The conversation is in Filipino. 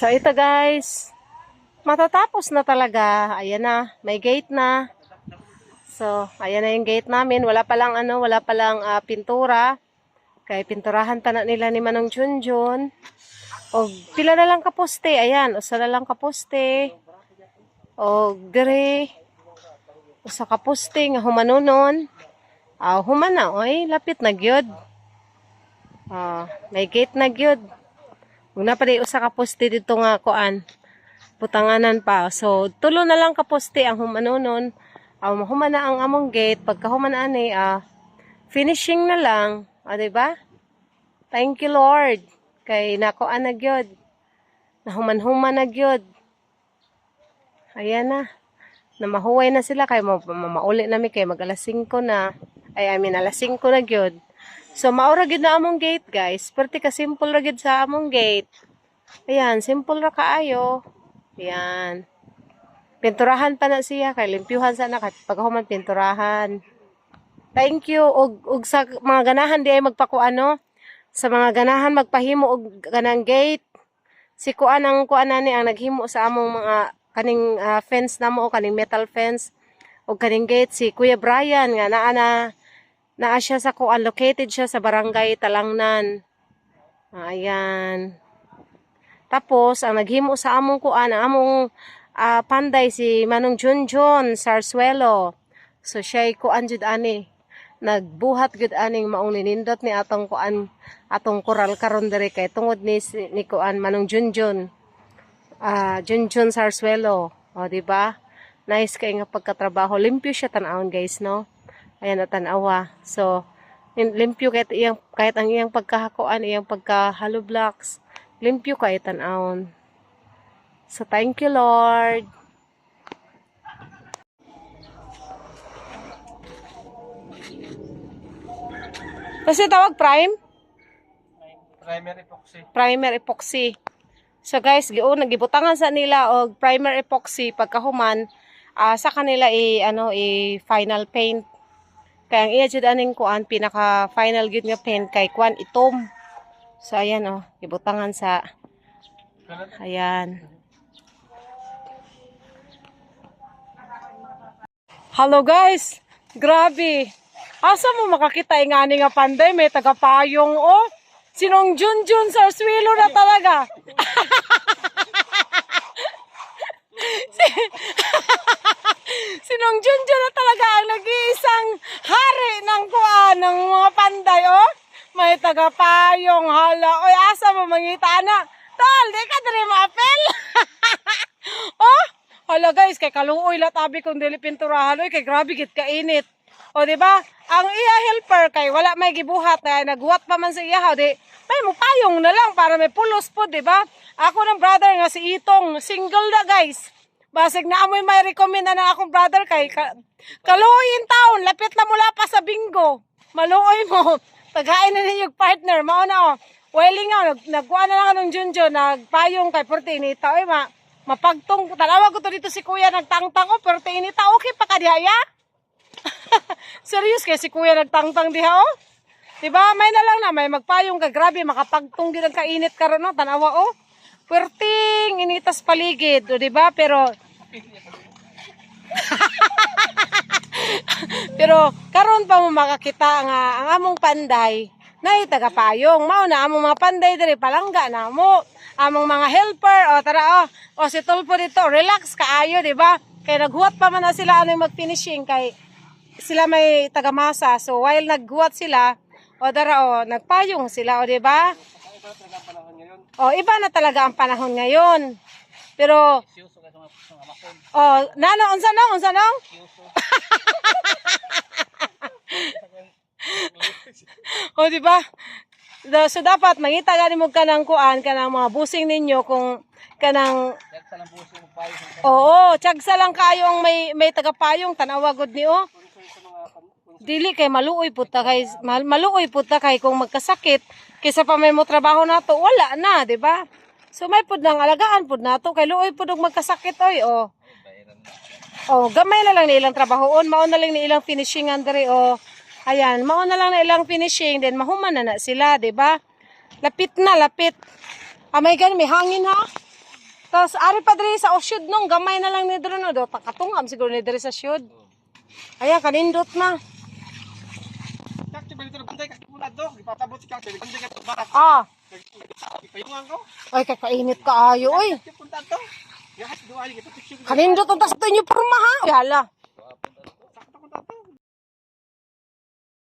So ito guys, matatapos na talaga. Ayan na, may gate na. So, ayan na yung gate namin. Wala pa lang ano, wala pa lang ah, pintura. Kaya pinturahan pa na nila ni Manong Junjun. O pila na lang kaposte. Ayan, usa na lang kaposte. O dire. Usa kaposte nga humanunon. Ah, humana oy, lapit na gyud. Ah, may gate na gyud. Una pa di usa ka poste dito nga kuan. Putanganan pa. So, tulo na lang ka poste ang humanunon. Ah, humana ang among gate. Pagka humana ani, ah, finishing na lang. Ah, di ba? Thank you, Lord. Kay nakuan na gyud. Nahuman-human na gyud. Ayan na. Namahuway na sila kay ma ma- mauli nami kay mag alas 5 na. Ay, I mean, alas 5 na gyud. So, maura gid na among gate, guys. Perti ka simple ra gid sa among gate. Ayan, simple ra kaayo. Ayan. Pinturahan pa na siya kay limpyuhan sana paghuman pinturahan. Thank you og og sa mga ganahan di ay magpakuano sa mga ganahan magpahimo og ganang gate. Si kuan ang kuan ani ang naghimo sa among mga kaning ah, fence namo o kaning metal fence og kaning gate si Kuya Brian nga naa na naa siya sa kuan located siya sa barangay Talangnan. Ayan. Tapos ang naghimo sa among kuan ang among ah, panday si Manong Junjun Sarsuelo. So siya kuan jud ani nagbuhat gud aning maong ninindot ni atong kuan atong koral karon diri kay tungod ni ni kuan Manong Junjun. Ah, Junjun Sarsuelo. O di ba? Nice kay nga pagkatrabaho. Limpyo siya tan-awon guys, no? Ayan na tanawa. So, limpyo kahit iyang kahit ang iyang pagkahakuan, iyang pagka-hollow blocks, limpyo kay tan-awon. So, thank you, Lord. Kasi tawag prime? Primer epoxy. primer epoxy. So guys, giun nagibutangan sa nila og primer epoxy pagkahuman ah, sa kanila i ano i final paint. Kaya ang iya jud aning kuan pinaka final gyud nga paint kay kuan itom. So ayan oh, gibutangan sa ayan. Hello guys. Grabe. Asa mo makakita nga ani nga panday may tagapayong oh. Sinong Junjun sa swilo na talaga. Si- Sinong Junjun na talaga ang nag-iisang hari ng kuan ng mga panday oh. May tagapayong hala. Oy, asa mo mangita na. Tol, di ka diri maapel. oh, hala guys, kay kaluoy la tabi kung dili pinturahan. Oy, kay grabe git kainit. O di ba? Ang iya helper kay wala may gibuhat na naghuwat pa man sa iya ha, di may mo payong na lang para may pulos po, di ba? Ako ng brother nga si Itong, single na guys. Basig na amoy may recommend na ng akong brother kay ka, kaluoyin taon, lapit na mula pa sa bingo. Maluoy mo. Tagain na niyo partner, mao na oh. Welling nga, nag, nagkuha na lang ng Junjo, nagpayong kay Portinita. Oy, ma, mapagtong, talawag ko to dito si kuya, nagtangtang ko, Portinita, okay pa ka dihaya? Serious kay si kuya nagtangtang diha oh. 'Di ba? May na lang na may magpayong ka grabe makapagtong gid ang kainit karon no tanawa oh. Perting initas paligid, o 'di ba? Pero Pero karon pa mo makakita nga ang among panday na tagapayong. Mao na among mga panday diri palangga na mo. Among mga helper o tara oh. O si Tulpo dito, relax kaayo, di ba? Kay naghuwat pa man na sila ano yung mag-finishing kay sila may tagamasa. So while naghuwat sila, o dara o nagpayong sila o di ba? O iba na talaga ang panahon ngayon. Pero oh, nano unsa nang unsa nang? O di ba? So dapat mangita gani mo kanang kuan kanang mga busing ninyo kung kanang Oo, tiyagsa lang kayo ang may may tagapayong tanawa gud ni oh. Dili kay maluoy pud ta kay mal, maluoy pud ta kay kung magkasakit kaysa pa may mo trabaho nato wala na, di ba? So may pud nang alagaan pud nato kay luoy pud og magkasakit oy oh. Oh, gamay na lang ni ilang trabahoon, mao na lang ni ilang finishingan diri oh. Ayan, mao na lang na ilang finishing then mahuman na na sila, di ba? Lapit na, lapit. Ah, may gan, may hangin ha. Tapos, ari pa sa osyud nung, gamay na lang ni diri no. Do, takatungam siguro ni diri sa syud. Ayan, kanindot na. Kak, tiba dito na bantay. Kak, muna to. Ipatabot Kak. Tiba bantay ka. Bakit? Ah, Ipayungan ko. ay kakainit ka ayo, oy. To. Kanindot ang tas ito yung porma ha. Ay, hala.